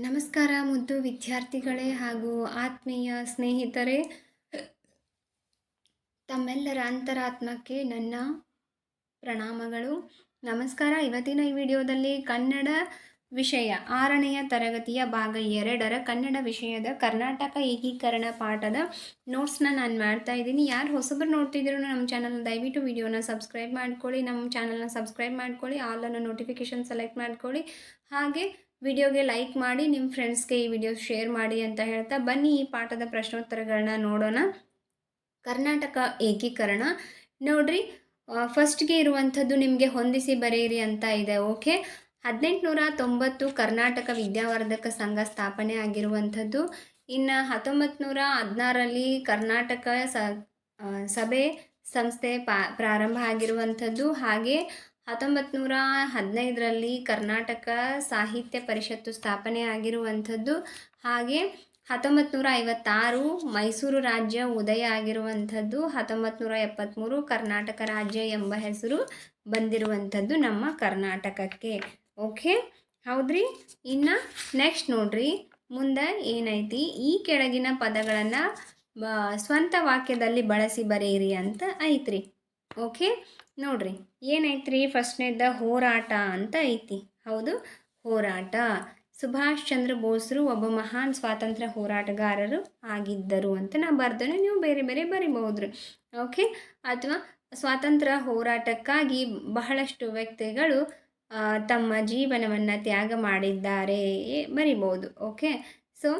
ನಮಸ್ಕಾರ ಮುದ್ದು ವಿದ್ಯಾರ್ಥಿಗಳೇ ಹಾಗೂ ಆತ್ಮೀಯ ಸ್ನೇಹಿತರೆ. ತಮ್ಮೆಲ್ಲರ ಅಂತರಾತ್ಮಕ್ಕೆ ನನ್ನ ಪ್ರಣಾಮಗಳು. ನಮಸ್ಕಾರ. ಇವತ್ತಿನ ಈ ವಿಡಿಯೋದಲ್ಲಿ ಕನ್ನಡ ವಿಷಯ ಆರನೆಯ ತರಗತಿಯ ಭಾಗ ಎರಡರ ಕನ್ನಡ ವಿಷಯದ ಕರ್ನಾಟಕ ಏಕೀಕರಣ ಪಾಠದ ನೋಟ್ಸ್ನ ನಾನು ಮಾಡ್ತಾ ಇದ್ದೀನಿ. ಯಾರು ಹೊಸಬರು ನೋಡ್ತಿದ್ರು ನಮ್ಮ ಚಾನಲ್ ದಯವಿಟ್ಟು ವಿಡಿಯೋನ ಸಬ್ಸ್ಕ್ರೈಬ್ ಮಾಡ್ಕೊಳ್ಳಿ. ನಮ್ಮ ಚಾನಲ್ನ ಸಬ್ಸ್ಕ್ರೈಬ್ ಮಾಡ್ಕೊಳ್ಳಿ. ಆಲನ್ನು ನೋಟಿಫಿಕೇಷನ್ ಸೆಲೆಕ್ಟ್ ಮಾಡ್ಕೊಳ್ಳಿ. ಹಾಗೆ ವಿಡಿಯೋಗೆ ಲೈಕ್ ಮಾಡಿ ನಿಮ್ಮ ಫ್ರೆಂಡ್ಸ್ಗೆ ಈ ವಿಡಿಯೋ ಶೇರ್ ಮಾಡಿ ಅಂತ ಹೇಳ್ತಾ ಬನ್ನಿ ಈ ಪಾಠದ ಪ್ರಶ್ನೋತ್ತರಗಳನ್ನ ನೋಡೋಣ. ಕರ್ನಾಟಕ ಏಕೀಕರಣ. ನೋಡ್ರಿ ಫಸ್ಟ್ಗೆ ಇರುವಂಥದ್ದು ನಿಮಗೆ ಹೊಂದಿಸಿ ಬರೆಯಿರಿ ಅಂತ ಇದೆ, ಓಕೆ? ಹದಿನೆಂಟುನೂರ ತೊಂಬತ್ತು ಕರ್ನಾಟಕ ವಿದ್ಯಾವರ್ಧಕ ಸಂಘ ಸ್ಥಾಪನೆ ಆಗಿರುವಂಥದ್ದು. ಇನ್ನು ಹತ್ತೊಂಬತ್ತು ನೂರ ಕರ್ನಾಟಕ ಸಭೆ, ಸಂಸ್ಥೆ ಪ್ರಾರಂಭ ಆಗಿರುವಂಥದ್ದು. ಹಾಗೆ ಹತ್ತೊಂಬತ್ತು ನೂರ ಹದಿನೈದರಲ್ಲಿ ಕರ್ನಾಟಕ ಸಾಹಿತ್ಯ ಪರಿಷತ್ತು ಸ್ಥಾಪನೆ ಆಗಿರುವಂಥದ್ದು. ಹಾಗೆ ಹತ್ತೊಂಬತ್ತು ನೂರ ಐವತ್ತಾರು ಮೈಸೂರು ರಾಜ್ಯ ಉದಯ ಆಗಿರುವಂಥದ್ದು. ಹತ್ತೊಂಬತ್ತು ನೂರ ಎಪ್ಪತ್ತ್ಮೂರು ಕರ್ನಾಟಕ ರಾಜ್ಯ ಎಂಬ ಹೆಸರು ಬಂದಿರುವಂಥದ್ದು ನಮ್ಮ ಕರ್ನಾಟಕಕ್ಕೆ. ಓಕೆ? ಹೌದ್ರಿ? ಇನ್ನು ನೆಕ್ಸ್ಟ್ ನೋಡ್ರಿ. ಮುಂದೆ ಏನೈತಿ? ಈ ಕೆಳಗಿನ ಪದಗಳನ್ನು ಸ್ವಂತ ವಾಕ್ಯದಲ್ಲಿ ಬಳಸಿ ಬರೆಯಿರಿ ಅಂತ ಐತ್ರಿ. ಓಕೆ? ನೋಡ್ರಿ ಏನೈತ್ರಿ ಫಸ್ಟ್ನೇದ ಹೋರಾಟ ಅಂತ ಐತಿ. ಹೌದು, ಹೋರಾಟ. ಸುಭಾಷ್ ಚಂದ್ರ ಬೋಸ್ರು ಒಬ್ಬ ಮಹಾನ್ ಸ್ವಾತಂತ್ರ್ಯ ಹೋರಾಟಗಾರರು ಆಗಿದ್ದರು ಅಂತ ನಾ ಬರ್ದೇನೆ, ನೀವು ಬೇರೆ ಬೇರೆ ಬರಿಬಹುದ್ರಿ. ಓಕೆ, ಅಥವಾ ಸ್ವಾತಂತ್ರ್ಯ ಹೋರಾಟಕ್ಕಾಗಿ ಬಹಳಷ್ಟು ವ್ಯಕ್ತಿಗಳು ತಮ್ಮ ಜೀವನವನ್ನು ತ್ಯಾಗ ಮಾಡಿದ್ದಾರೆ ಬರಿಬೋದು ಓಕೆ, ಸೊ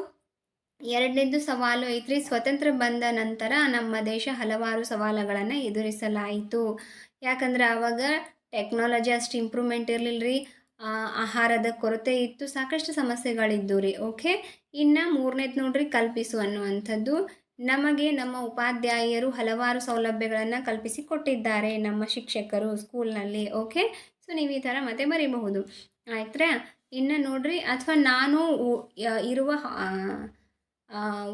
ಎರಡನೇದು ಸವಾಲು ಐತ್ರಿ, ಸ್ವತಂತ್ರ ಬಂದ ನಂತರ ನಮ್ಮ ದೇಶ ಹಲವಾರು ಸವಾಲುಗಳನ್ನು ಎದುರಿಸಲಾಯಿತು. ಯಾಕಂದ್ರೆ ಆವಾಗ ಟೆಕ್ನಾಲಜಿ ಅಷ್ಟು ಇಂಪ್ರೂವ್ಮೆಂಟ್ ಇರಲಿಲ್ಲ ರೀ ಆಹಾರದ ಕೊರತೆ ಇತ್ತು, ಸಾಕಷ್ಟು ಸಮಸ್ಯೆಗಳಿದ್ದು ರೀ, ಓಕೆ? ಇನ್ನು ಮೂರನೇದು ನೋಡ್ರಿ, ಕಲ್ಪಿಸು ಅನ್ನುವಂಥದ್ದು. ನಮಗೆ ನಮ್ಮ ಉಪಾಧ್ಯಾಯರು ಹಲವಾರು ಸೌಲಭ್ಯಗಳನ್ನು ಕಲ್ಪಿಸಿ ಕೊಟ್ಟಿದ್ದಾರೆ ನಮ್ಮ ಶಿಕ್ಷಕರು ಸ್ಕೂಲ್ನಲ್ಲಿ, ಓಕೆ? ಸೊ, ನೀವು ಈ ಥರ ಮತ್ತೆ ಬರೀಬಹುದು. ಆಯ್ತಾ ಇನ್ನು ನೋಡ್ರಿ, ಅಥವಾ ನಾನು ಇರುವ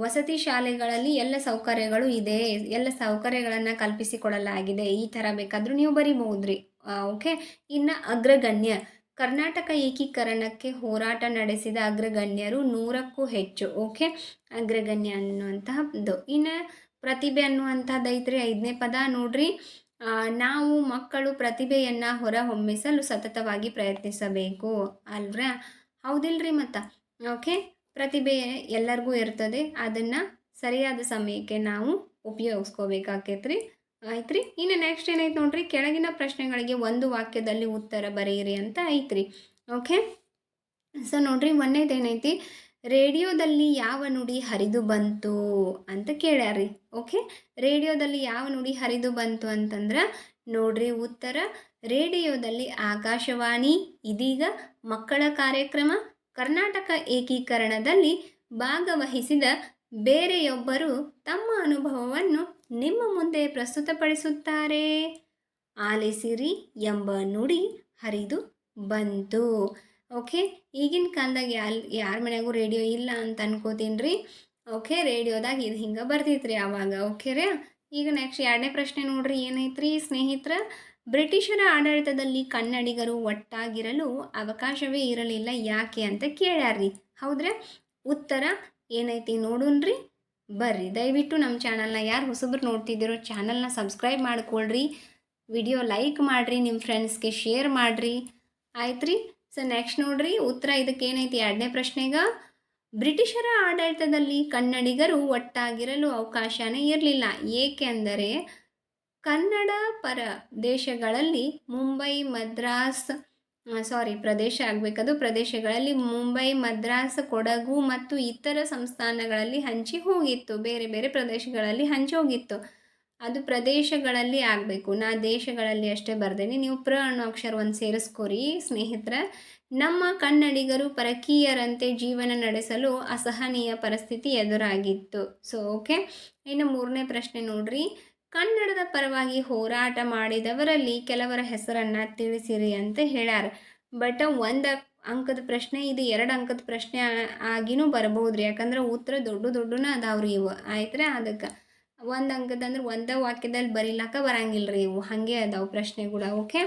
ವಸತಿ ಶಾಲೆಗಳಲ್ಲಿ ಎಲ್ಲ ಸೌಕರ್ಯಗಳು ಇದೆ. ಎಲ್ಲ ಸೌಕರ್ಯಗಳನ್ನು ಕಲ್ಪಿಸಿಕೊಡಲಾಗಿದೆ. ಈ ಥರ ಬೇಕಾದರೂ ನೀವು ಬರಿಬಹುದ್ರಿ. ಓಕೆ ಇನ್ನು ಅಗ್ರಗಣ್ಯ. ಕರ್ನಾಟಕ ಏಕೀಕರಣಕ್ಕೆ ಹೋರಾಟ ನಡೆಸಿದ ಅಗ್ರಗಣ್ಯರು ನೂರಕ್ಕೂ ಹೆಚ್ಚು ಓಕೆ ಅಗ್ರಗಣ್ಯ ಅನ್ನುವಂತಹದ್ದು. ಇನ್ನು ಪ್ರತಿಭೆ ಅನ್ನುವಂಥದ್ದು ಐತ್ರಿ, ಐದನೇ ಪದ. ನೋಡ್ರಿ ನಾವು ಮಕ್ಕಳು ಪ್ರತಿಭೆಯನ್ನು ಹೊರಹೊಮ್ಮಿಸಲು ಸತತವಾಗಿ ಪ್ರಯತ್ನಿಸಬೇಕು. ಅಲ್ವ್ರಾ ಹೌದಿಲ್ರಿ ಮತ್ತು? ಓಕೆ ಪ್ರತಿಭೆ ಎಲ್ಲರಿಗೂ ಇರ್ತದೆ. ಅದನ್ನು ಸರಿಯಾದ ಸಮಯಕ್ಕೆ ನಾವು ಉಪಯೋಗಿಸ್ಕೋಬೇಕಾಕೈತ್ರಿ. ಆಯ್ತ್ರಿ? ಇನ್ನು ನೆಕ್ಸ್ಟ್ ಏನೈತೆ ನೋಡ್ರಿ? ಕೆಳಗಿನ ಪ್ರಶ್ನೆಗಳಿಗೆ ಒಂದು ವಾಕ್ಯದಲ್ಲಿ ಉತ್ತರ ಬರೆಯಿರಿ ಅಂತ ಐತ್ರಿ. ಓಕೆ ಸೊ ನೋಡ್ರಿ ಒಂದೇದು ಏನೈತಿ? ರೇಡಿಯೋದಲ್ಲಿ ಯಾವ ನುಡಿ ಹರಿದು ಬಂತು ಅಂತ ಕೇಳ್ಯಾರ್ರಿ. ಓಕೆ ರೇಡಿಯೋದಲ್ಲಿ ಯಾವ ನುಡಿ ಹರಿದು ಬಂತು ಅಂತಂದ್ರೆ, ನೋಡ್ರಿ, ಉತ್ತರ, ರೇಡಿಯೋದಲ್ಲಿ ಆಕಾಶವಾಣಿ, ಇದೀಗ ಮಕ್ಕಳ ಕಾರ್ಯಕ್ರಮ ಕರ್ನಾಟಕ ಏಕೀಕರಣದಲ್ಲಿ ಭಾಗವಹಿಸಿದ ಬೇರೆಯೊಬ್ಬರು ತಮ್ಮ ಅನುಭವವನ್ನು ನಿಮ್ಮ ಮುಂದೆ ಪ್ರಸ್ತುತಪಡಿಸುತ್ತಾರೆ. ಆಲಿಸಿರಿ ಎಂಬ ನುಡಿ ಹರಿದು ಬಂತು. ಓಕೆ, ಈಗಿನ ಕಾಲದಾಗ ಯಾಲ್, ಯಾರ ಮನೆಗೂ ರೇಡಿಯೋ ಇಲ್ಲ ಅಂತ ಅನ್ಕೋತೀನಿ ರೀ ಓಕೆ, ರೇಡಿಯೋದಾಗ ಇದು ಹಿಂಗೆ ಬರ್ತಿತ್ತು ರೀ ಆವಾಗ ಓಕೆ ರೀ ಈಗ ನೆಕ್ಸ್ಟ್ ಎರಡನೇ ಪ್ರಶ್ನೆ ನೋಡ್ರಿ ಏನೈತ್ರಿ ಸ್ನೇಹಿತರ? ಬ್ರಿಟಿಷರ ಆಡಳಿತದಲ್ಲಿ ಕನ್ನಡಿಗರು ಒಟ್ಟಾಗಿರಲು ಅವಕಾಶವೇ ಇರಲಿಲ್ಲ. ಯಾಕೆ ಅಂತ ಕೇಳ್ಯಾರ್ರಿ ಹೌದ್ರೆ? ಉತ್ತರ ಏನೈತಿ ನೋಡೋಣ್ರಿ ಬರ್ರಿ. ದಯವಿಟ್ಟು ನಮ್ಮ ಚಾನಲ್ನ ಯಾರು ಹೊಸಬ್ರು ನೋಡ್ತಿದ್ದೀರೋ ಚಾನಲ್ನ ಸಬ್ಸ್ಕ್ರೈಬ್ ಮಾಡ್ಕೊಳ್ರಿ. ವಿಡಿಯೋ ಲೈಕ್ ಮಾಡಿರಿ ನಿಮ್ಮ ಫ್ರೆಂಡ್ಸ್ಗೆ ಶೇರ್ ಮಾಡಿರಿ. ಆಯ್ತು ರೀ ಸೊ, ನೆಕ್ಸ್ಟ್ ನೋಡ್ರಿ. ಉತ್ತರ ಇದಕ್ಕೆ ಏನೈತಿ? ಎರಡನೇ ಪ್ರಶ್ನೆಗ ಬ್ರಿಟಿಷರ ಆಡಳಿತದಲ್ಲಿ ಕನ್ನಡಿಗರು ಒಟ್ಟಾಗಿರಲು ಅವಕಾಶನೇ ಇರಲಿಲ್ಲ. ಏಕೆಂದರೆ ಕನ್ನಡ ಪರ ದೇಶಗಳಲ್ಲಿ ಮುಂಬೈ, ಮದ್ರಾಸ್ ಸಾರಿ ಪ್ರದೇಶ ಆಗಬೇಕದು. ಪ್ರದೇಶಗಳಲ್ಲಿ ಮುಂಬೈ, ಮದ್ರಾಸ್, ಕೊಡಗು ಮತ್ತು ಇತರ ಸಂಸ್ಥಾನಗಳಲ್ಲಿ ಹಂಚಿ ಹೋಗಿತ್ತು. ಬೇರೆ ಬೇರೆ ಪ್ರದೇಶಗಳಲ್ಲಿ ಹಂಚಿ ಹೋಗಿತ್ತು. ಅದು ಪ್ರದೇಶಗಳಲ್ಲಿ ಆಗಬೇಕು. ನಾ ದೇಶಗಳಲ್ಲಿ ಅಷ್ಟೇ ಬರ್ದೇನೆ. ನೀವು ಪ್ರ ಅನ್ನೋ ಅಕ್ಷರವನ್ನು ಸೇರಿಸ್ಕೊರಿ, ಸ್ನೇಹಿತರ. ನಮ್ಮ ಕನ್ನಡಿಗರು ಪರಕೀಯರಂತೆ ಜೀವನ ನಡೆಸಲು ಅಸಹನೀಯ ಪರಿಸ್ಥಿತಿ ಎದುರಾಗಿತ್ತು. ಸೊ ಓಕೆ ಇನ್ನು ಮೂರನೇ ಪ್ರಶ್ನೆ ನೋಡ್ರಿ. ಕನ್ನಡದ ಪರವಾಗಿ ಹೋರಾಟ ಮಾಡಿದವರಲ್ಲಿ ಕೆಲವರ ಹೆಸರನ್ನು ತಿಳಿಸಿರಿ ಅಂತ ಹೇಳ್ಯಾರ. ಬಟ್ ಒಂದು ಅಂಕದ ಪ್ರಶ್ನೆ ಇದು, ಎರಡು ಅಂಕದ ಪ್ರಶ್ನೆ ಆಗಿನೂ ರೀ ಯಾಕಂದ್ರೆ ಉತ್ತರ ದೊಡ್ಡ ದೊಡ್ಡನ ಅದಾವ್ರಿ ಇವು. ಆಯ್ತ್ರಿ ಅದಕ್ಕೆ. ಒಂದು ಅಂಕದಂದ್ರೆ ಒಂದೇ ವಾಕ್ಯದಲ್ಲಿ ಬರೀಲಾಕ ಬರಂಗಿಲ್ಲ ರೀ ಇವು. ಹಾಗೆ ಅದಾವೆ ಪ್ರಶ್ನೆಗಳು. ಓಕೆ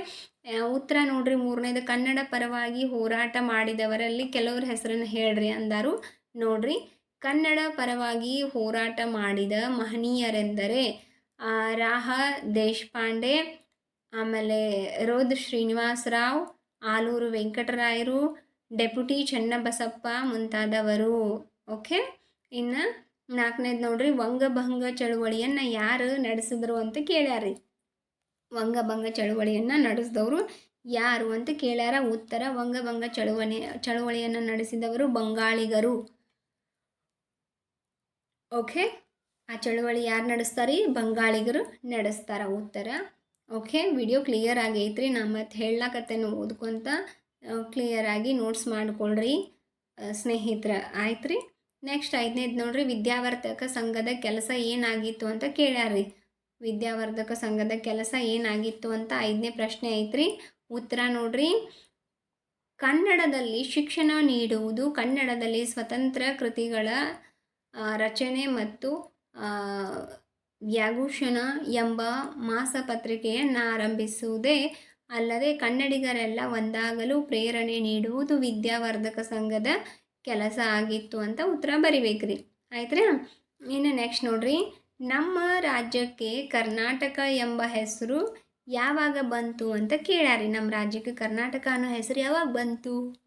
ಉತ್ತರ ನೋಡ್ರಿ. ಮೂರನೇದು, ಕನ್ನಡ ಪರವಾಗಿ ಹೋರಾಟ ಮಾಡಿದವರಲ್ಲಿ ಕೆಲವ್ರ ಹೆಸರನ್ನು ಹೇಳ್ರಿ ಅಂದಾರು ನೋಡ್ರಿ. ಕನ್ನಡ ಪರವಾಗಿ ಹೋರಾಟ ಮಾಡಿದ ಮಹನೀಯರೆಂದರೆ ರಾಹ ದೇಶಪಾಂಡೆ, ಆಮೇಲೆ ರೋದ್ ಶ್ರೀನಿವಾಸ ರಾವ್, ಆಲೂರು ವೆಂಕಟರಾಯರು, ಡೆಪ್ಯುಟಿ ಚನ್ನಬಸಪ್ಪ ಮುಂತಾದವರು. ಓಕೆ? ಇನ್ನು ನಾಲ್ಕನೇದು ನೋಡ್ರಿ, ವಂಗಭಂಗ ಚಳುವಳಿಯನ್ನು ಯಾರು ನಡೆಸಿದ್ರು ಅಂತ ಕೇಳ್ಯಾರಿ ವಂಗಭಂಗ ಚಳುವಳಿಯನ್ನು ನಡೆಸಿದವರು ಯಾರು ಅಂತ ಕೇಳ್ಯಾರ. ಉತ್ತರ, ವಂಗಭಂಗ ಚಳುವಳಿ ಚಳುವಳಿಯನ್ನು ನಡೆಸಿದವರು ಬಂಗಾಳಿಗರು. ಓಕೆ? ಆ ಚಳುವಳಿ ಯಾರು ನಡೆಸ್ತಾರೀ? ಬಂಗಾಳಿಗರು ನಡೆಸ್ತಾರ ಉತ್ತರ. ಓಕೆ ವಿಡಿಯೋ ಕ್ಲಿಯರ್ ಆಗೈತ್ರಿ. ನಾ ಮತ್ತೆ ಹೇಳಕತ್ತೇನು ಓದ್ಕೊಂತ ಕ್ಲಿಯರಾಗಿ ನೋಟ್ಸ್ ಮಾಡ್ಕೊಳ್ರಿ ಸ್ನೇಹಿತರ. ಆಯ್ತು ರೀ ನೆಕ್ಸ್ಟ್ ಐದನೇದು ನೋಡ್ರಿ, ವಿದ್ಯಾವರ್ಧಕ ಸಂಘದ ಕೆಲಸ ಏನಾಗಿತ್ತು ಅಂತ ಕೇಳ್ಯಾರ್ರಿ. ವಿದ್ಯಾವರ್ಧಕ ಸಂಘದ ಕೆಲಸ ಏನಾಗಿತ್ತು ಅಂತ ಐದನೇ ಪ್ರಶ್ನೆ ಐತ್ರಿ. ಉತ್ತರ ನೋಡ್ರಿ. ಕನ್ನಡದಲ್ಲಿ ಶಿಕ್ಷಣ ನೀಡುವುದು ಕನ್ನಡದಲ್ಲಿ ಸ್ವತಂತ್ರ ಕೃತಿಗಳ ರಚನೆ ಮತ್ತು ವ್ಯಾಘೂಷಣ ಎಂಬ ಮಾಸಪತ್ರಿಕೆಯನ್ನು ಆರಂಭಿಸುವುದೇ ಅಲ್ಲದೆ ಕನ್ನಡಿಗರೆಲ್ಲ ಒಂದಾಗಲು ಪ್ರೇರಣೆ ನೀಡುವುದು ವಿದ್ಯಾವರ್ಧಕ ಸಂಘದ ಕೆಲಸ ಆಗಿತ್ತು ಅಂತ ಉತ್ತರ ಬರಿಬೇಕ್ರಿ. ರೀ ಇನ್ನು ನೆಕ್ಸ್ಟ್ ನೋಡ್ರಿ. ನಮ್ಮ ರಾಜ್ಯಕ್ಕೆ ಕರ್ನಾಟಕ ಎಂಬ ಹೆಸರು ಯಾವಾಗ ಬಂತು ಅಂತ ಕೇಳ್ಯಾರಿ. ನಮ್ಮ ರಾಜ್ಯಕ್ಕೆ ಕರ್ನಾಟಕ ಅನ್ನೋ ಹೆಸರು ಯಾವಾಗ ಬಂತು?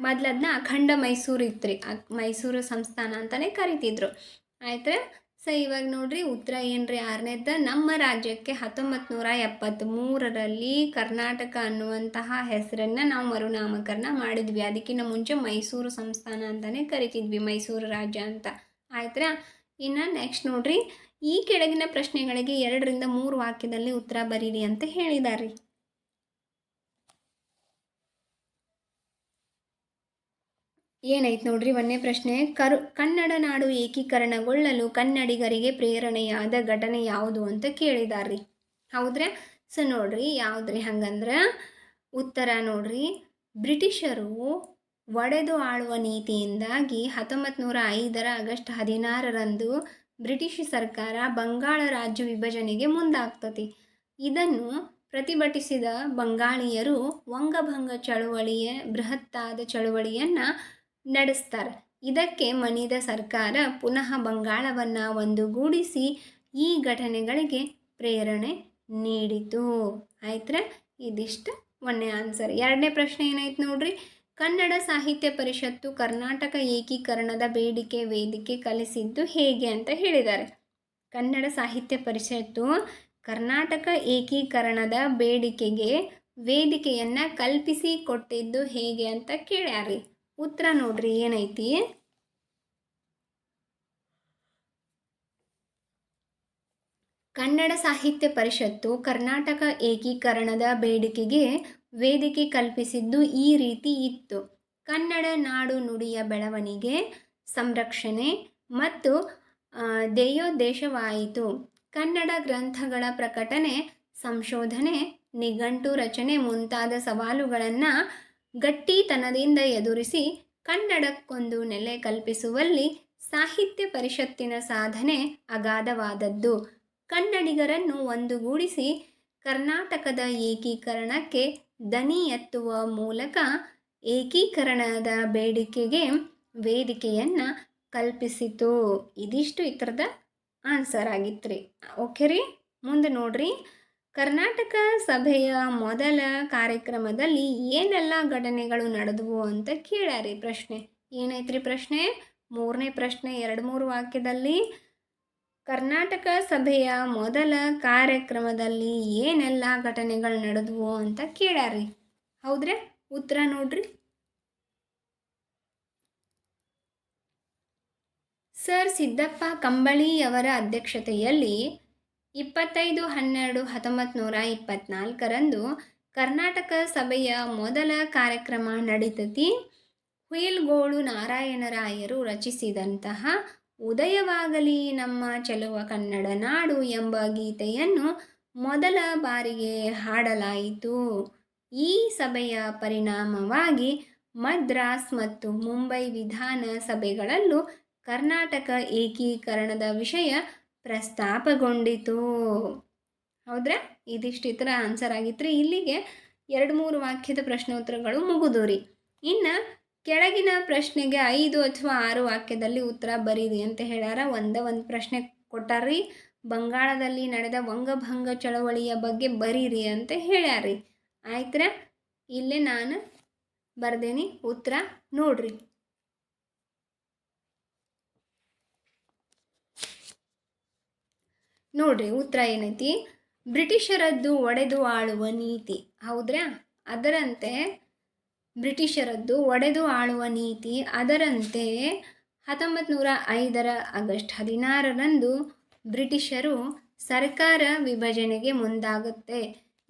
ಮೊದ್ಲದನ್ನ ಅಖಂಡ ಮೈಸೂರು ಇತ್ತು ಮೈಸೂರು ಸಂಸ್ಥಾನ ಅಂತಲೇ ಕರಿತಿದ್ರು. ಆಯ್ತ್ರ? ಸೊ, ಇವಾಗ ನೋಡ್ರಿ ಉತ್ತರ ಏನ್ರಿ ಆರನೇದ ನಮ್ಮ ರಾಜ್ಯಕ್ಕೆ ಹತ್ತೊಂಬತ್ತು ನೂರ ಎಪ್ಪತ್ತ್ಮೂರರಲ್ಲಿ ಕರ್ನಾಟಕ ಅನ್ನುವಂತಹ ಹೆಸರನ್ನು ನಾವು ಮರುನಾಮಕರಣ ಮಾಡಿದ್ವಿ. ಅದಕ್ಕಿಂತ ಮುಂಚೆ ಮೈಸೂರು ಸಂಸ್ಥಾನ ಅಂತಲೇ ಕರಿತಿದ್ವಿ, ಮೈಸೂರು ರಾಜ್ಯ ಅಂತ. ಆಯ್ತಾ ಇನ್ನು ನೆಕ್ಸ್ಟ್ ನೋಡ್ರಿ, ಈ ಕೆಳಗಿನ ಪ್ರಶ್ನೆಗಳಿಗೆ ಎರಡರಿಂದ ಮೂರು ವಾಕ್ಯದಲ್ಲಿ ಉತ್ತರ ಬರೀರಿ ಅಂತ ಹೇಳಿದಾರೆ ಏನೈತೆ ನೋಡ್ರಿ ಒಂದೇ ಪ್ರಶ್ನೆ. ಕರು, ಕನ್ನಡ ನಾಡು ಏಕೀಕರಣಗೊಳ್ಳಲು ಕನ್ನಡಿಗರಿಗೆ ಪ್ರೇರಣೆಯಾದ ಘಟನೆ ಯಾವುದು ಅಂತ ಕೇಳಿದಾರ್ರಿ. ಹೌದ್ರೆ? ಸೊ ನೋಡ್ರಿ, ಯಾವುದ್ರಿ ಹಂಗಂದ್ರೆ ಉತ್ತರ ನೋಡ್ರಿ. ಬ್ರಿಟಿಷರು ಒಡೆದು ಆಳುವ ನೀತಿಯಿಂದಾಗಿ ಹತ್ತೊಂಬತ್ತು ನೂರ ಐದರ ಆಗಸ್ಟ್ ಹದಿನಾರರಂದು ಬ್ರಿಟಿಷ್ ಸರ್ಕಾರ ಬಂಗಾಳ ರಾಜ್ಯ ವಿಭಜನೆಗೆ ಮುಂದಾಗ್ತತಿ. ಇದನ್ನು ಪ್ರತಿಭಟಿಸಿದ ಬಂಗಾಳಿಯರು, ವಂಗಭಂಗ ಚಳುವಳಿಯ, ಬೃಹತ್ತಾದ ಚಳುವಳಿಯನ್ನು ನಡೆಸ್ತಾರೆ. ಇದಕ್ಕೆ ಮಣಿದ ಸರ್ಕಾರ ಪುನಃ ಬಂಗಾಳವನ್ನು ಒಂದುಗೂಡಿಸಿ ಈ ಘಟನೆಗಳಿಗೆ ಪ್ರೇರಣೆ ನೀಡಿತು. ಆಯ್ತ್ರ? ಇದಿಷ್ಟು ಒಂದೇ ಆನ್ಸರ್ ಎರಡನೇ ಪ್ರಶ್ನೆ ಏನಾಯ್ತು ನೋಡ್ರಿ? ಕನ್ನಡ ಸಾಹಿತ್ಯ ಪರಿಷತ್ತು ಕರ್ನಾಟಕ ಏಕೀಕರಣದ ಬೇಡಿಕೆ ವೇದಿಕೆ ಕಲಿಸಿದ್ದು ಹೇಗೆ ಅಂತ ಹೇಳಿದ್ದಾರೆ. ಕನ್ನಡ ಸಾಹಿತ್ಯ ಪರಿಷತ್ತು ಕರ್ನಾಟಕ ಏಕೀಕರಣದ ಬೇಡಿಕೆಗೆ ವೇದಿಕೆಯನ್ನು ಕಲ್ಪಿಸಿ ಕೊಟ್ಟಿದ್ದು ಹೇಗೆ ಅಂತ ಕೇಳ್ಯಾರಿ ಉತ್ತರ ನೋಡ್ರಿ, ಏನೈತಿ? ಕನ್ನಡ ಸಾಹಿತ್ಯ ಪರಿಷತ್ತು ಕರ್ನಾಟಕ ಏಕೀಕರಣದ ಬೇಡಿಕೆಗೆ ವೇದಿಕೆ ಕಲ್ಪಿಸಿದ್ದು ಈ ರೀತಿ ಇತ್ತು. ಕನ್ನಡ ನಾಡು ನುಡಿಯ ಬೆಳವಣಿಗೆ, ಸಂರಕ್ಷಣೆ ಮತ್ತು ಧ್ಯೇಯೋದ್ದೇಶವಾಯಿತು ಕನ್ನಡ ಗ್ರಂಥಗಳ ಪ್ರಕಟಣೆ, ಸಂಶೋಧನೆ, ನಿಘಂಟು ರಚನೆ ಮುಂತಾದ ಸವಾಲುಗಳನ್ನು ಗಟ್ಟಿತನದಿಂದ ಎದುರಿಸಿ ಕನ್ನಡಕ್ಕೊಂದು ನೆಲೆ ಕಲ್ಪಿಸುವಲ್ಲಿ ಸಾಹಿತ್ಯ ಪರಿಷತ್ತಿನ ಸಾಧನೆ ಅಗಾಧವಾದದ್ದು. ಕನ್ನಡಿಗರನ್ನು ಒಂದುಗೂಡಿಸಿ ಕರ್ನಾಟಕದ ಏಕೀಕರಣಕ್ಕೆ ದನಿ ಎತ್ತುವ ಮೂಲಕ ಏಕೀಕರಣದ ಬೇಡಿಕೆಗೆ ವೇದಿಕೆಯನ್ನು ಕಲ್ಪಿಸಿತು. ಇದಿಷ್ಟು ಈ ಥರದ ಆನ್ಸರ್ ಆಗಿತ್ತು ರೀ ಓಕೆ ರೀ? ಮುಂದೆ ನೋಡ್ರಿ. ಕರ್ನಾಟಕ ಸಭೆಯ ಮೊದಲ ಕಾರ್ಯಕ್ರಮದಲ್ಲಿ ಏನೆಲ್ಲ ಘಟನೆಗಳು ನಡೆದವು ಅಂತ ಕೇಳಾರಿ ಪ್ರಶ್ನೆ. ಏನೈತ್ರಿ ಪ್ರಶ್ನೆ? ಮೂರನೇ ಪ್ರಶ್ನೆ, ಎರಡು ಮೂರು ವಾಕ್ಯದಲ್ಲಿ. ಕರ್ನಾಟಕ ಸಭೆಯ ಮೊದಲ ಕಾರ್ಯಕ್ರಮದಲ್ಲಿ ಏನೆಲ್ಲ ಘಟನೆಗಳು ನಡೆದವು ಅಂತ ಕೇಳಾರಿ ಹೌದ್ರೆ? ಉತ್ತರ ನೋಡ್ರಿ. ಸರ್ ಸಿದ್ದಪ್ಪ ಕಂಬಳಿಯವರ ಅಧ್ಯಕ್ಷತೆಯಲ್ಲಿ ಇಪ್ಪತ್ತೈದು ಹನ್ನೆರಡು ಹತ್ತೊಂಬತ್ತು ನೂರ ಇಪ್ಪತ್ನಾಲ್ಕರಂದು ಕರ್ನಾಟಕ ಸಭೆಯ ಮೊದಲ ಕಾರ್ಯಕ್ರಮ ನಡೀತತಿ. ಹುಯಿಲ್ಗೋಳು ನಾರಾಯಣರಾಯರು ರಚಿಸಿದಂತಹ ಉದಯವಾಗಲಿ ನಮ್ಮ ಚೆಲುವ ಕನ್ನಡ ನಾಡು ಎಂಬ ಗೀತೆಯನ್ನು ಮೊದಲ ಬಾರಿಗೆ ಹಾಡಲಾಯಿತು. ಈ ಸಭೆಯ ಪರಿಣಾಮವಾಗಿ ಮದ್ರಾಸ್ ಮತ್ತು ಮುಂಬೈ ವಿಧಾನ ಸಭೆಗಳಲ್ಲೂ ಕರ್ನಾಟಕ ಏಕೀಕರಣದ ವಿಷಯ ಪ್ರಸ್ತಾಪಗೊಂಡಿತು. ಹೌದ್ರಾ? ಇದಿಷ್ಟು ಇತರ ಆನ್ಸರ್ ಆಗಿತ್ತು ಇಲ್ಲಿಗೆ ಎರಡು ಮೂರು ವಾಕ್ಯದ ಪ್ರಶ್ನೋತ್ತರಗಳು ಮುಗಿದು ರೀ ಇನ್ನು ಕೆಳಗಿನ ಪ್ರಶ್ನೆಗೆ ಐದು ಅಥವಾ ಆರು ವಾಕ್ಯದಲ್ಲಿ ಉತ್ತರ ಬರೀರಿ ಅಂತ ಹೇಳ್ಯಾರ. ಒಂದೇ ಒಂದು ಪ್ರಶ್ನೆ ಕೊಟ್ಟಾರ್ರಿ. ಬಂಗಾಳದಲ್ಲಿ ನಡೆದ ವಂಗಭಂಗ ಚಳವಳಿಯ ಬಗ್ಗೆ ಬರೀರಿ ಅಂತ ಹೇಳ್ಯಾರ್ರಿ. ಆಯ್ತರ? ಇಲ್ಲೇ ನಾನು ಬರ್ದೇನಿ. ಉತ್ತರ ನೋಡ್ರಿ. ನೋಡ್ರಿ ಉತ್ತರ ಏನೈತಿ? ಬ್ರಿಟಿಷರದ್ದು ಒಡೆದು ಆಳುವ ನೀತಿ. ಹೌದ್ರಾ? ಅದರಂತೆ ಬ್ರಿಟಿಷರದ್ದು ಒಡೆದು ಆಳುವ ನೀತಿ ಅದರಂತೆ ಹತ್ತೊಂಬತ್ತು ನೂರ ಐದರ ಆಗಸ್ಟ್ ಹದಿನಾರರಂದು ಬ್ರಿಟಿಷರು ಸರ್ಕಾರ ವಿಭಜನೆಗೆ ಮುಂದಾಗುತ್ತೆ.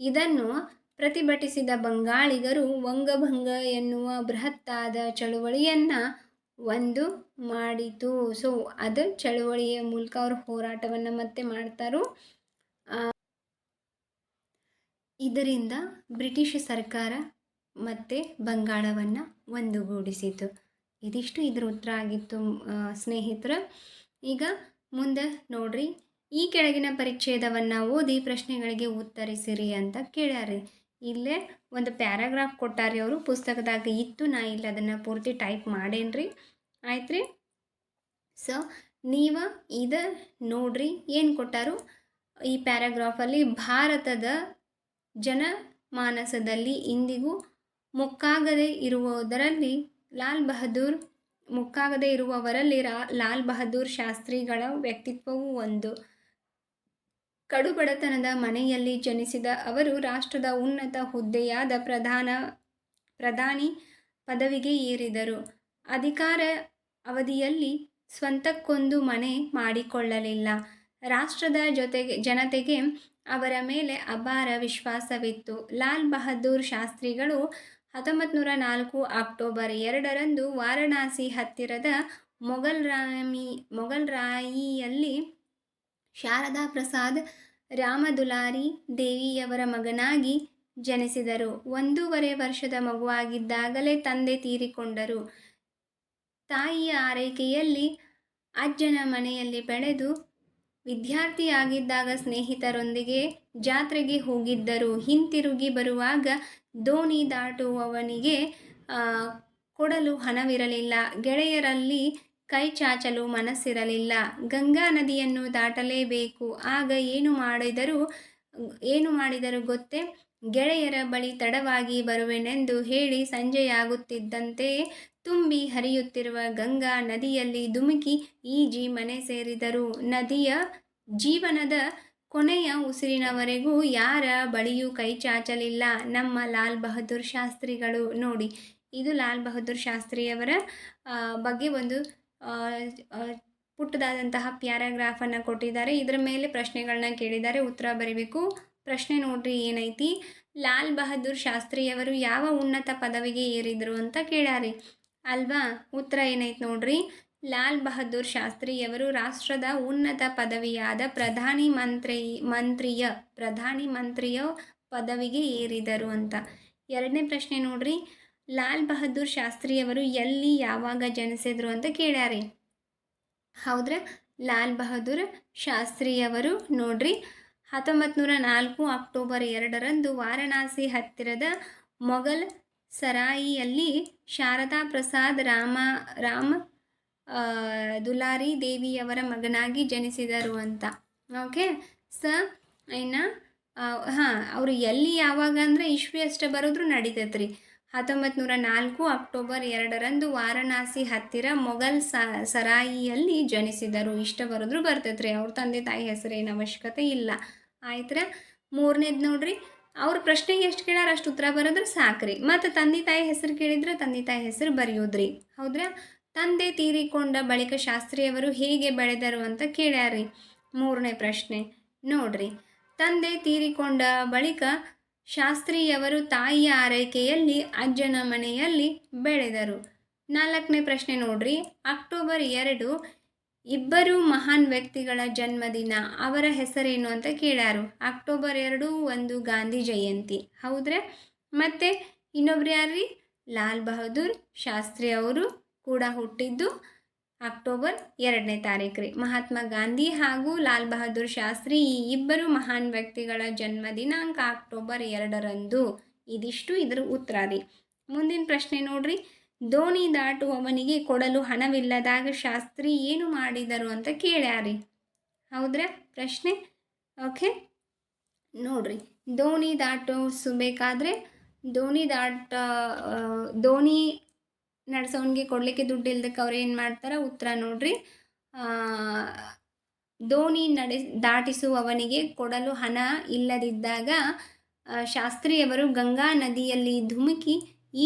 ಇದನ್ನು ಪ್ರತಿಭಟಿಸಿದ ಬಂಗಾಳಿಗರು ವಂಗಭಂಗ ಎನ್ನುವ ಬೃಹತ್ತಾದ ಚಳುವಳಿಯನ್ನು ಒಂದು ಮಾಡಿತು. ಸೊ ಅದು ಚಳುವಳಿಯ ಮೂಲಕ ಅವರು ಹೋರಾಟವನ್ನು ಮತ್ತೆ ಮಾಡ್ತಾರೋ ಇದರಿಂದ ಬ್ರಿಟಿಷ್ ಸರ್ಕಾರ ಮತ್ತೆ ಬಂಗಾಳವನ್ನು ಒಂದುಗೂಡಿಸಿತು. ಇದಿಷ್ಟು ಇದ್ರ ಉತ್ತರ ಆಗಿತ್ತು ಸ್ನೇಹಿತರು. ಈಗ ಮುಂದೆ ನೋಡ್ರಿ, ಈ ಕೆಳಗಿನ ಪರಿಚ್ಛೇದವನ್ನು ಓದಿ ಪ್ರಶ್ನೆಗಳಿಗೆ ಉತ್ತರಿಸಿರಿ ಅಂತ ಕೇಳ್ಯಾರಿ ಇಲ್ಲೇ ಒಂದು ಪ್ಯಾರಾಗ್ರಾಫ್ ಕೊಟ್ಟಾರಿ ಅವರು, ಪುಸ್ತಕದಾಗ ಇತ್ತು, ನಾ ಇಲ್ಲ ಅದನ್ನು ಪೂರ್ತಿ ಟೈಪ್ ಮಾಡೇನ್ರಿ. ಆಯ್ತು ರೀ ಸೊ ನೀವು ಇದು ನೋಡ್ರಿ ಏನು ಕೊಟ್ಟಾರು? ಈ ಪ್ಯಾರಾಗ್ರಾಫಲ್ಲಿ ಭಾರತದ ಜನಮಾನಸದಲ್ಲಿ ಇಂದಿಗೂ ಮುಕ್ಕಾಗದೆ ಇರುವುದರಲ್ಲಿ ಲಾಲ್ ಬಹದ್ದೂರ್, ಮುಕ್ಕಾಗದೇ ಇರುವವರಲ್ಲಿ ರಾ, ಲಾಲ್ ಬಹದ್ದೂರ್ ಶಾಸ್ತ್ರಿಗಳ ವ್ಯಕ್ತಿತ್ವವು ಒಂದು. ಕಡುಬಡತನದ ಮನೆಯಲ್ಲಿ ಜನಿಸಿದ ಅವರು ರಾಷ್ಟ್ರದ ಉನ್ನತ ಹುದ್ದೆಯಾದ ಪ್ರಧಾನ, ಪ್ರಧಾನಿ ಪದವಿಗೆ ಏರಿದರು. ಅಧಿಕಾರ ಅವಧಿಯಲ್ಲಿ ಸ್ವಂತಕ್ಕೊಂದು ಮನೆ ಮಾಡಿಕೊಳ್ಳಲಿಲ್ಲ. ರಾಷ್ಟ್ರದ ಜೊತೆಗೆ, ಜನತೆಗೆ ಅವರ ಮೇಲೆ ಅಪಾರ ವಿಶ್ವಾಸವಿತ್ತು. ಲಾಲ್ ಬಹದ್ದೂರ್ ಶಾಸ್ತ್ರಿಗಳು ಹತ್ತೊಂಬತ್ತು ನೂರ ನಾಲ್ಕು ಅಕ್ಟೋಬರ್ ಎರಡರಂದು ವಾರಣಾಸಿ ಹತ್ತಿರದ ಮೊಘಲ್ ರಾಮಿ ಮೊಘಲ್ ರಾಯಿಯಲ್ಲಿ ಶಾರದಾ ಪ್ರಸಾದ್ ರಾಮದುಲಾರಿ ದೇವಿಯವರ ಮಗನಾಗಿ ಜನಿಸಿದರು. ಒಂದೂವರೆ ವರ್ಷದ ಮಗುವಾಗಿದ್ದಾಗಲೇ ತಂದೆ ತೀರಿಕೊಂಡರು. ತಾಯಿಯ ಆರೈಕೆಯಲ್ಲಿ ಅಜ್ಜನ ಮನೆಯಲ್ಲಿ ಬೆಳೆದು ವಿದ್ಯಾರ್ಥಿಯಾಗಿದ್ದಾಗ ಸ್ನೇಹಿತರೊಂದಿಗೆ ಜಾತ್ರೆಗೆ ಹೋಗಿದ್ದರು. ಹಿಂತಿರುಗಿ ಬರುವಾಗ ದೋಣಿ ದಾಟುವವನಿಗೆ ಕೊಡಲು ಹಣವಿರಲಿಲ್ಲ. ಗೆಳೆಯರಲ್ಲಿ ಕೈ ಚಾಚಲು ಮನಸ್ಸಿರಲಿಲ್ಲ. ಗಂಗಾ ನದಿಯನ್ನು ದಾಟಲೇಬೇಕು. ಆಗ ಏನು ಮಾಡಿದರೂ ಏನು ಮಾಡಿದರೂ ಗೊತ್ತೇ? ಗೆಳೆಯರ ಬಳಿ ತಡವಾಗಿ ಬರುವೆನೆಂದು ಹೇಳಿ ಸಂಜೆಯಾಗುತ್ತಿದ್ದಂತೆಯೇ ತುಂಬಿ ಹರಿಯುತ್ತಿರುವ ಗಂಗಾ ನದಿಯಲ್ಲಿ ಧುಮುಕಿ ಈಜಿ ಮನೆ ಸೇರಿದರು. ನದಿಯ ಜೀವನದ ಕೊನೆಯ ಉಸಿರಿನವರೆಗೂ ಯಾರ ಬಳಿಯೂ ಕೈ ಚಾಚಲಿಲ್ಲ. ನಮ್ಮ ಲಾಲ್ ಬಹದ್ದೂರ್ ಶಾಸ್ತ್ರಿಗಳು ನೋಡಿ. ಇದು ಲಾಲ್ ಬಹದ್ದೂರ್ ಶಾಸ್ತ್ರಿಯವರ ಬಗ್ಗೆ ಒಂದು ಪುಟ್ಟದಾದಂತಹ ಪ್ಯಾರಾಗ್ರಾಫನ್ನು ಕೊಟ್ಟಿದ್ದಾರೆ. ಇದರ ಮೇಲೆ ಪ್ರಶ್ನೆಗಳನ್ನ ಕೇಳಿದ್ದಾರೆ. ಉತ್ತರ ಬರೀಬೇಕು. ಪ್ರಶ್ನೆ ನೋಡ್ರಿ, ಏನೈತಿ? ಲಾಲ್ ಬಹದ್ದೂರ್ ಶಾಸ್ತ್ರಿಯವರು ಯಾವ ಉನ್ನತ ಪದವಿಗೆ ಏರಿದರು ಅಂತ ಕೇಳ್ಯಾರಿ. ಅಲ್ವಾ? ಉತ್ತರ ಏನೈತಿ ನೋಡ್ರಿ? ಲಾಲ್ ಬಹದ್ದೂರ್ ಶಾಸ್ತ್ರಿಯವರು ರಾಷ್ಟ್ರದ ಉನ್ನತ ಪದವಿಯಾದ ಪ್ರಧಾನಿ ಮಂತ್ರಿ, ಮಂತ್ರಿಯ, ಪ್ರಧಾನಿ ಮಂತ್ರಿಯ ಪದವಿಗೆ ಏರಿದರು ಅಂತ. ಎರಡನೇ ಪ್ರಶ್ನೆ ನೋಡ್ರಿ. ಲಾಲ್ ಬಹದ್ದೂರ್ ಶಾಸ್ತ್ರಿಯವರು ಎಲ್ಲಿ ಯಾವಾಗ ಜನಿಸಿದ್ರು ಅಂತ ಕೇಳ್ಯಾರಿ. ಹೌದ್ರ? ಲಾಲ್ ಬಹದ್ದೂರ್ ಶಾಸ್ತ್ರಿಯವರು ನೋಡ್ರಿ ಹತ್ತೊಂಬತ್ತು ನೂರ ನಾಲ್ಕು ಅಕ್ಟೋಬರ್ ಎರಡರಂದು ವಾರಣಾಸಿ ಹತ್ತಿರದ ಮೊಘಲ್ ಸರಾಯಿಯಲ್ಲಿ ಶಾರದಾ ಪ್ರಸಾದ್ ರಾಮ ರಾಮ ದುಲಾರಿ ದೇವಿಯವರ ಮಗನಾಗಿ ಜನಿಸಿದರು ಅಂತ. ಓಕೆ? ಸ, ಇನ್ನು ಹಾಂ, ಅವರು ಎಲ್ಲಿ ಯಾವಾಗ ಅಂದರೆ ಇಶ್ವಿ ಅಷ್ಟೇ ಬರೋದ್ರು ನಡೀತೈತೆ ರೀ ಹತ್ತೊಂಬತ್ತು ನೂರ ನಾಲ್ಕು ಅಕ್ಟೋಬರ್ ಎರಡರಂದು ವಾರಣಾಸಿ ಹತ್ತಿರ ಮೊಘಲ್ ಸರಾಯಿಯಲ್ಲಿ ಜನಿಸಿದರು. ಇಷ್ಟ ಬರೆದ್ರು ಬರ್ತೈತ್ರಿ. ಅವ್ರ ತಂದೆ ತಾಯಿ ಹೆಸರೇನು ಅವಶ್ಯಕತೆ ಇಲ್ಲ. ಆಯ್ತ್ರ? ಮೂರನೇದು ನೋಡ್ರಿ. ಅವ್ರ ಪ್ರಶ್ನೆಗೆ ಎಷ್ಟು ಕೇಳಾರ ಅಷ್ಟು ಉತ್ತರ ಬರೋದ್ರೆ ಸಾಕ್ರಿ. ಮತ್ತು ತಂದೆ ತಾಯಿ ಹೆಸರು ಕೇಳಿದ್ರೆ ತಂದೆ ತಾಯಿ ಹೆಸರು ಬರೆಯೋದ್ರಿ. ಹೌದ್ರಾ? ತಂದೆ ತೀರಿಕೊಂಡ ಬಳಿಕ ಶಾಸ್ತ್ರಿಯವರು ಹೇಗೆ ಬೆಳೆದರು ಅಂತ ಕೇಳ್ಯಾರಿ ಮೂರನೇ ಪ್ರಶ್ನೆ. ನೋಡ್ರಿ. ತಂದೆ ತೀರಿಕೊಂಡ ಬಳಿಕ ಶಾಸ್ತ್ರಿಯವರು ತಾಯಿಯ ಆರೈಕೆಯಲ್ಲಿ, ಅಜ್ಜನ ಮನೆಯಲ್ಲಿ ಬೆಳೆದರು. ನಾಲ್ಕನೇ ಪ್ರಶ್ನೆ ನೋಡ್ರಿ. ಅಕ್ಟೋಬರ್ ಎರಡು, ಇಬ್ಬರು ಮಹಾನ್ ವ್ಯಕ್ತಿಗಳ ಜನ್ಮದಿನ. ಅವರ ಹೆಸರೇನು ಅಂತ ಕೇಳ್ಯಾರು. ಅಕ್ಟೋಬರ್ ಎರಡು, ಒಂದು ಗಾಂಧಿ ಜಯಂತಿ. ಹೌದ್ರೆ? ಮತ್ತೆ ಇನ್ನೊಬ್ರು ಯಾರ್ರಿ? ಲಾಲ್ ಬಹದ್ದೂರ್ ಶಾಸ್ತ್ರಿ ಅವರು ಕೂಡ ಹುಟ್ಟಿದ್ದು ಅಕ್ಟೋಬರ್ ಎರಡನೇ ತಾರೀಕು ರೀ. ಮಹಾತ್ಮ ಗಾಂಧಿ ಹಾಗೂ ಲಾಲ್ ಬಹದ್ದೂರ್ ಶಾಸ್ತ್ರಿ ಈ ಇಬ್ಬರು ಮಹಾನ್ ವ್ಯಕ್ತಿಗಳ ಜನ್ಮ ದಿನಾಂಕ ಅಕ್ಟೋಬರ್ ಎರಡರಂದು. ಇದಿಷ್ಟು ಇದರ ಉತ್ತರ ರೀ. ಮುಂದಿನ ಪ್ರಶ್ನೆ ನೋಡ್ರಿ. ದೋಣಿ ದಾಟುವವನಿಗೆ ಕೊಡಲು ಹಣವಿಲ್ಲದಾಗ ಶಾಸ್ತ್ರಿ ಏನು ಮಾಡಿದರು ಅಂತ ಕೇಳ್ಯಾರಿ. ಹೌದ್ರಾ? ಪ್ರಶ್ನೆ? ಓಕೆ. ನೋಡ್ರಿ. ದೋಣಿ ದಾಟಿಸಬೇಕಾದ್ರೆ ದೋಣಿ ದಾಟ ದೋಣಿ ನಡೆಸೋನ್ಗೆ ಕೊಡಲಿಕ್ಕೆ ದುಡ್ಡು ಇಲ್ದಕ್ಕೆ ಅವ್ರು ಏನು ಮಾಡ್ತಾರೆ? ಉತ್ತರ ನೋಡ್ರಿ. ದೋಣಿ ನಡೆ, ದಾಟಿಸುವವನಿಗೆ ಕೊಡಲು ಹಣ ಇಲ್ಲದಿದ್ದಾಗ ಶಾಸ್ತ್ರಿಯವರು ಗಂಗಾ ನದಿಯಲ್ಲಿ ಧುಮುಕಿ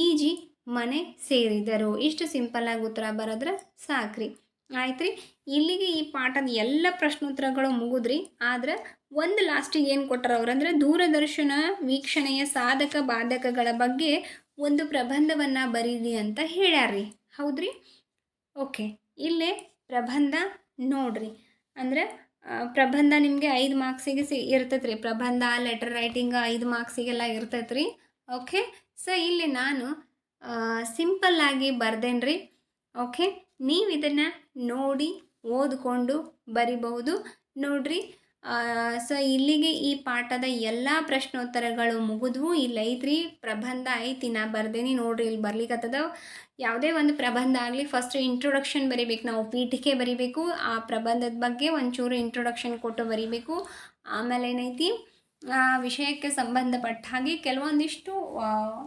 ಈಜಿ ಮನೆ ಸೇರಿದರು. ಇಷ್ಟು ಸಿಂಪಲ್ಲಾಗಿ ಉತ್ತರ ಬರೋದ್ರೆ ಸಾಕ್ರಿ. ಆಯ್ತು ರೀ ಇಲ್ಲಿಗೆ ಈ ಪಾಠದ ಎಲ್ಲ ಪ್ರಶ್ನೋತ್ತರಗಳು ಮುಗಿದ್ರಿ. ಆದ್ರೆ ಒಂದು ಲಾಸ್ಟಿಗೆ ಏನು ಕೊಟ್ಟರು ಅವ್ರಂದ್ರೆ ದೂರದರ್ಶನ ವೀಕ್ಷಣೆಯ ಸಾಧಕ ಬಾಧಕಗಳ ಬಗ್ಗೆ ಒಂದು ಪ್ರಬಂಧವನ್ನು ಬರೀರಿ ಅಂತ ಹೇಳ್ಯಾರ್ರಿ. ಹೌದ್ರಿ? ಓಕೆ. ಇಲ್ಲೇ ಪ್ರಬಂಧ ನೋಡ್ರಿ. ಅಂದ್ರೆ ಪ್ರಬಂಧ ನಿಮಗೆ ಐದು ಮಾರ್ಕ್ಸಿಗೆ ಸಿ ಇರ್ತೈತೆ ರೀ ಪ್ರಬಂಧ ಲೆಟರ್ ರೈಟಿಂಗ್ ಐದು ಮಾರ್ಕ್ಸಿಗೆಲ್ಲ ಇರ್ತೈತೆ ರೀ ಓಕೆ? ಸೊ ಇಲ್ಲಿ ನಾನು ಸಿಂಪಲ್ಲಾಗಿ ಬರ್ದೇನ್ರಿ. ಓಕೆ? ನೀವು ಇದನ್ನು ನೋಡಿ, ಓದ್ಕೊಂಡು ಬರಿಬಹುದು. ನೋಡ್ರಿ ಸೊ ಇಲ್ಲಿಗೆ ಈ ಪಾಠದ ಎಲ್ಲ ಪ್ರಶ್ನೋತ್ತರಗಳು ಮುಗಿದ್ವು. ಇಲ್ಲಿ ಐತ್ರಿ, ಪ್ರಬಂಧ ಐತಿ. ನಾ ಬರ್ದೇನಿ ನೋಡ್ರಿ, ಇಲ್ಲಿ ಬರ್ಲಿಕ್ಕತ್ತದ ಯಾವುದೇ ಒಂದು ಪ್ರಬಂಧ ಆಗಲಿ ಫಸ್ಟ್ ಇಂಟ್ರೊಡಕ್ಷನ್ ಬರಿಬೇಕು ನಾವು. ಪೀಠಿಕೆ ಬರಿಬೇಕು. ಆ ಪ್ರಬಂಧದ ಬಗ್ಗೆ ಒಂಚೂರು ಇಂಟ್ರೊಡಕ್ಷನ್ ಕೊಟ್ಟು ಬರಿಬೇಕು. ಆಮೇಲೆ ಏನೈತಿ? ಆ, ವಿಷಯಕ್ಕೆ ಸಂಬಂಧಪಟ್ಟ ಹಾಗೆ ಕೆಲವೊಂದಿಷ್ಟು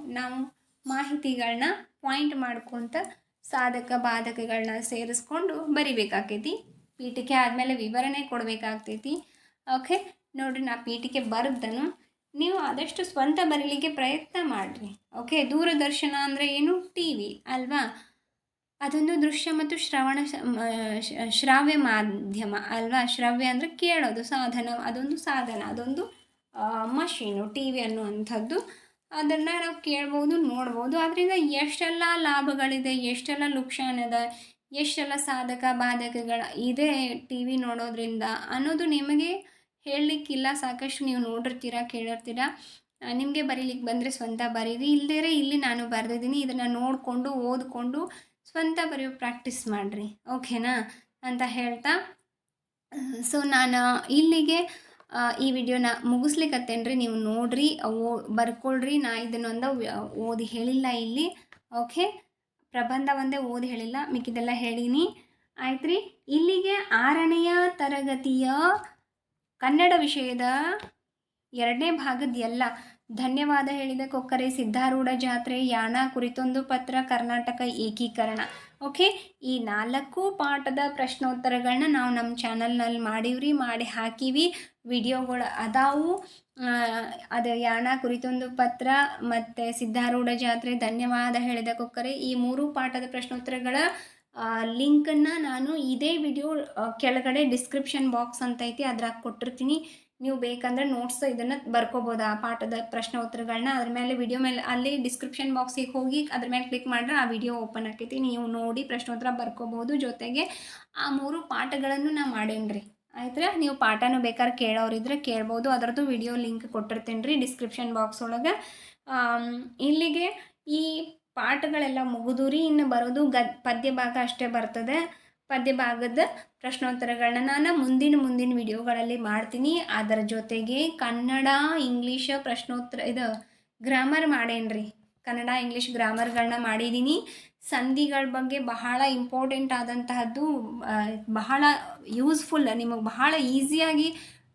ನಾವು ಮಾಹಿತಿಗಳನ್ನ ಪಾಯಿಂಟ್ ಮಾಡ್ಕೊತ ಸಾಧಕ ಬಾಧಕಗಳನ್ನ ಸೇರಿಸ್ಕೊಂಡು ಬರಿಬೇಕಾಕೈತಿ. ಪೀಠಿಕೆ ಆದಮೇಲೆ ವಿವರಣೆ ಕೊಡಬೇಕಾಗ್ತೈತಿ. ಓಕೆ ನೋಡ್ರಿ, ನಾ ಪೀಠಿಕೆ ಬರ್ದನು. ನೀವು ಆದಷ್ಟು ಸ್ವಂತ ಬರೀಲಿಕ್ಕೆ ಪ್ರಯತ್ನ ಮಾಡಿರಿ. ಓಕೆ ದೂರದರ್ಶನ ಅಂದರೆ ಏನು? ಟಿ ವಿ ಅಲ್ವಾ? ಅದೊಂದು ದೃಶ್ಯ ಮತ್ತು ಶ್ರವಣ ಶ್ರಾವ್ಯ ಮಾಧ್ಯಮ ಅಲ್ವಾ? ಶ್ರವ್ಯ ಅಂದರೆ ಕೇಳೋದು, ಸಾಧನ, ಅದೊಂದು ಸಾಧನ, ಅದೊಂದು ಮಷೀನು ಟಿ ವಿ ಅನ್ನುವಂಥದ್ದು. ಅದನ್ನು ನಾವು ಕೇಳ್ಬೋದು, ನೋಡ್ಬೋದು. ಅದರಿಂದ ಎಷ್ಟೆಲ್ಲ ಲಾಭಗಳಿದೆ, ಎಷ್ಟೆಲ್ಲ ಲುಕ್ಷಾನ್ ಇದೆ, ಎಷ್ಟೆಲ್ಲ ಸಾಧಕ, ಬಾಧಕಗಳ ಇದೆ ಟಿ ವಿ ನೋಡೋದ್ರಿಂದ ಅನ್ನೋದು ನಿಮಗೆ ಹೇಳಲಿಕ್ಕಿಲ್ಲ, ಸಾಕಷ್ಟು ನೀವು ನೋಡಿರ್ತೀರ, ಕೇಳಿರ್ತೀರ. ನಿಮಗೆ ಬರೀಲಿಕ್ಕೆ ಬಂದರೆ ಸ್ವಂತ ಬರೀರಿ ಇಲ್ಲದೇ ಇಲ್ಲಿ ನಾನು ಬರೆದಿದ್ದೀನಿ, ಇದನ್ನು ನೋಡಿಕೊಂಡು, ಓದ್ಕೊಂಡು ಸ್ವಂತ ಬರೆಯೋ ಪ್ರಾಕ್ಟೀಸ್ ಮಾಡಿರಿ ಓಕೆನಾ ಅಂತ ಹೇಳ್ತಾ ಸೊ ನಾನು ಇಲ್ಲಿಗೆ ಈ ವಿಡಿಯೋನ ಮುಗಿಸ್ಲಿಕ್ಕತ್ತೇನ್ರಿ ನೀವು ನೋಡ್ರಿ, ಓ, ಬರ್ಕೊಳ್ರಿ. ನಾ ಇದನ್ನೊಂದು ಓದಿ ಹೇಳಿಲ್ಲ ಇಲ್ಲಿ ಓಕೆ ಪ್ರಬಂಧ ಒಂದೇ ಓದಿ ಹೇಳಿಲ್ಲ, ಮಿಕ್ಕಿದೆಲ್ಲ ಹೇಳೀನಿ ಆಯ್ತು ರೀ ಇಲ್ಲಿಗೆ ಆರನೆಯ ತರಗತಿಯ ಕನ್ನಡ ವಿಷಯದ ಎರಡನೇ ಭಾಗದ ಎಲ್ಲ. ಧನ್ಯವಾದ ಹೇಳಿದ ಕೊಕ್ಕರೆ, ಸಿದ್ಧಾರೂಢ ಜಾತ್ರೆ, ಯಾಣ ಕುರಿತೊಂದು ಪತ್ರ, ಕರ್ನಾಟಕ ಏಕೀಕರಣ. ಓಕೆ, ಈ ನಾಲ್ಕು ಪಾಠದ ಪ್ರಶ್ನೋತ್ತರಗಳನ್ನ ನಾವು ನಮ್ಮ ಚಾನಲ್ನಲ್ಲಿ ಮಾಡೀವ್ರಿ, ಮಾಡಿ ಹಾಕೀವಿ. ವಿಡಿಯೋಗಳು ಅದಾವು. ಅದು ಯಾಣ ಕುರಿತೊಂದು ಪತ್ರ ಮತ್ತು ಸಿದ್ಧಾರೂಢ ಜಾತ್ರೆ, ಧನ್ಯವಾದ ಹೇಳಿದ ಕೊಕ್ಕರೆ. ಈ ಮೂರು ಪಾಠದ ಪ್ರಶ್ನೋತ್ತರಗಳ ಲಿಂಕನ್ನು ನಾನು ಇದೇ ವಿಡಿಯೋ ಕೆಳಗಡೆ ಡಿಸ್ಕ್ರಿಪ್ಷನ್ ಬಾಕ್ಸ್ ಅಂತ ಐತಿ, ಅದ್ರಾಗ ಕೊಟ್ಟಿರ್ತೀನಿ. ನೀವು ಬೇಕಂದ್ರೆ ನೋಟ್ಸ್ ಇದನ್ನು ಬರ್ಕೋಬೋದು. ಆ ಪಾಠದ ಪ್ರಶ್ನೆ ಉತ್ತರಗಳನ್ನ ಅದ್ರ ಮೇಲೆ ವಿಡಿಯೋ ಮೇಲೆ, ಅಲ್ಲಿ ಡಿಸ್ಕ್ರಿಪ್ಷನ್ ಬಾಕ್ಸಿಗೆ ಹೋಗಿ ಅದ್ರ ಮೇಲೆ ಕ್ಲಿಕ್ ಮಾಡಿದ್ರೆ ಆ ವಿಡಿಯೋ ಓಪನ್ ಆಕೈತಿ ನೀವು ನೋಡಿ ಪ್ರಶ್ನೋತ್ತರ ಬರ್ಕೋಬೋದು. ಜೊತೆಗೆ ಆ ಮೂರು ಪಾಠಗಳನ್ನು ನಾ ಮಾಡೇನ್ರಿ ಆಯ್ತಾ ನೀವು ಪಾಠನೂ ಬೇಕಾದ್ರೆ ಕೇಳೋರಿದ್ರೆ ಕೇಳ್ಬೋದು. ಅದರದ್ದು ವಿಡಿಯೋ ಲಿಂಕ್ ಕೊಟ್ಟಿರ್ತೀನಿ ರೀ ಡಿಸ್ಕ್ರಿಪ್ಷನ್ ಬಾಕ್ಸ್ ಒಳಗೆ. ಇಲ್ಲಿಗೆ ಈ ಪಾಠಗಳೆಲ್ಲ ಮುಗಿದು ಇನ್ನು ಬರೋದು ಗದ್ ಪದ್ಯ ಭಾಗ ಅಷ್ಟೇ ಬರ್ತದೆ. ಪದ್ಯ ಭಾಗದ ಪ್ರಶ್ನೋತ್ತರಗಳನ್ನ ನಾನು ಮುಂದಿನ ಮುಂದಿನ ವಿಡಿಯೋಗಳಲ್ಲಿ ಮಾಡ್ತೀನಿ. ಅದರ ಜೊತೆಗೆ ಕನ್ನಡ, ಇಂಗ್ಲೀಷ್ ಪ್ರಶ್ನೋತ್ತರ ಇದು ಗ್ರಾಮರ್ ಮಾಡೇನ್ರಿ. ಕನ್ನಡ, ಇಂಗ್ಲೀಷ್ ಗ್ರಾಮರ್ಗಳನ್ನ ಮಾಡಿದ್ದೀನಿ ಸಂಧಿಗಳ ಬಗ್ಗೆ ಬಹಳ ಇಂಪಾರ್ಟೆಂಟ್ ಆದಂತಹದ್ದು ಬಹಳ ಯೂಸ್ಫುಲ್, ನಿಮಗೆ ಬಹಳ ಈಸಿಯಾಗಿ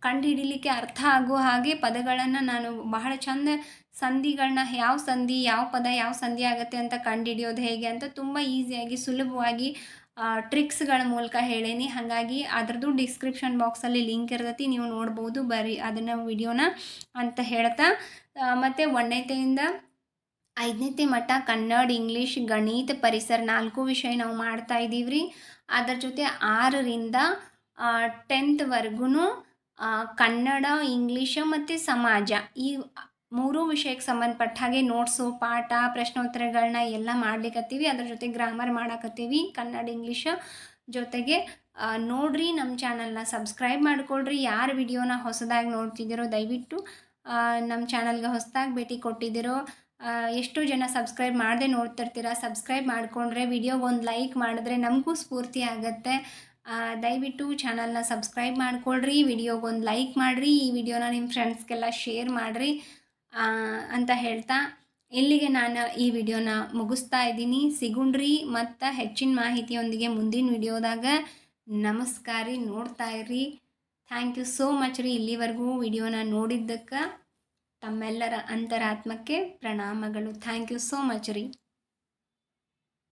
ಕಂಡು ಹಿಡಿಲಿಕ್ಕೆ ಅರ್ಥ ಆಗೋ ಹಾಗೆ ಪದಗಳನ್ನು ನಾನು ಬಹಳ ಚಂದ ಸಂಧಿಗಳನ್ನ ಯಾವ ಸಂಧಿ, ಯಾವ ಪದ, ಯಾವ ಸಂಧಿ ಆಗುತ್ತೆ ಅಂತ ಕಂಡುಹಿಡಿಯೋದು ಹೇಗೆ ಅಂತ ತುಂಬ ಈಸಿಯಾಗಿ, ಸುಲಭವಾಗಿ ಟ್ರಿಕ್ಸ್ಗಳ ಮೂಲಕ ಹೇಳೇನಿ. ಹಾಗಾಗಿ ಅದರದ್ದು ಡಿಸ್ಕ್ರಿಪ್ಷನ್ ಬಾಕ್ಸಲ್ಲಿ ಲಿಂಕ್ ಇರ್ತೈತಿ, ನೀವು ನೋಡ್ಬೋದು. ಬರೀ ಅದನ್ನು ವಿಡಿಯೋನ ಅಂತ ಹೇಳ್ತಾ ಮತ್ತು ಒಂದನೇತೆಯಿಂದ ಐದನೇತೆ ಮಟ್ಟ ಕನ್ನಡ, ಇಂಗ್ಲೀಷ್, ಗಣಿತ ಪರಿಸರ ನಾಲ್ಕು ವಿಷಯ ನಾವು ಮಾಡ್ತಾ ರೀ ಅದರ ಜೊತೆ ಆರರಿಂದ ಟೆಂತ್ವರೆಗೂ ಕನ್ನಡ, ಇಂಗ್ಲೀಷ ಮತ್ತು ಸಮಾಜ. ಈ ಮೂರೂ ವಿಷಯಕ್ಕೆ ಸಂಬಂಧಪಟ್ಟ ಹಾಗೆ ನೋಟ್ಸು ಪಾಠ ಪ್ರಶ್ನೋತ್ತರಗಳನ್ನ ಎಲ್ಲ ಮಾಡ್ಲಿಕ್ಕತ್ತೀವಿ ಅದ್ರ ಜೊತೆ ಗ್ರಾಮರ್ ಮಾಡಕತ್ತೀವಿ. ಕನ್ನಡ ಇಂಗ್ಲೀಷ್ ಜೊತೆಗೆ ನೋಡ್ರಿ ನಮ್ಮ ಚಾನಲ್ನ ಸಬ್ಸ್ಕ್ರೈಬ್ ಮಾಡ್ಕೊಳ್ರಿ. ಯಾರು ವಿಡಿಯೋನ ಹೊಸದಾಗಿ ನೋಡ್ತಿದ್ದೀರೋ ದಯವಿಟ್ಟು ನಮ್ಮ ಚಾನಲ್ಗೆ ಹೊಸದಾಗಿ ಭೇಟಿ ಕೊಟ್ಟಿದ್ದೀರೋ ಎಷ್ಟೋ ಜನ ಸಬ್ಸ್ಕ್ರೈಬ್ ಮಾಡದೆ ನೋಡ್ತಿರ್ತೀರ ಸಬ್ಸ್ಕ್ರೈಬ್ ಮಾಡಿಕೊಂಡ್ರೆ ವಿಡಿಯೋಗೆ ಒಂದು ಲೈಕ್ ಮಾಡಿದ್ರೆ ನಮಗೂ ಸ್ಫೂರ್ತಿ ಆಗುತ್ತೆ. ದಯವಿಟ್ಟು ಚಾನಲ್ನ ಸಬ್ಸ್ಕ್ರೈಬ್ ಮಾಡ್ಕೊಳ್ರಿ ವಿಡಿಯೋಗೆ ಒಂದು ಲೈಕ್ ಮಾಡಿರಿ, ಈ ವಿಡಿಯೋನ ನಿಮ್ಮ ಫ್ರೆಂಡ್ಸ್ಗೆಲ್ಲ ಶೇರ್ ಮಾಡಿರಿ. ಅಂತ ಹೇಳ್ತಾ, ಇಲ್ಲಿಗೆ ನಾನು ಈ ವಿಡಿಯೋನ ಮುಗಿಸ್ತಾ ಇದ್ದೀನಿ. ಸಿಗುಣ್ರಿ. ಮತ್ತು ಹೆಚ್ಚಿನ ಮಾಹಿತಿಯೊಂದಿಗೆ ಮುಂದಿನ ವಿಡಿಯೋದಾಗ ನಮಸ್ಕಾರ. ರೀ ನೋಡ್ತಾ ಇರ್ರಿ. ಥ್ಯಾಂಕ್ ಯು ಸೋ ಮಚ್ ರೀ ಇಲ್ಲಿವರೆಗೂ ವಿಡಿಯೋನ ನೋಡಿದ್ದಕ್ಕೆ. ತಮ್ಮೆಲ್ಲರ ಅಂತರಾತ್ಮಕ್ಕೆ ಪ್ರಣಾಮಗಳು. ಥ್ಯಾಂಕ್ ಯು ಸೋ ಮಚ್ ರೀ.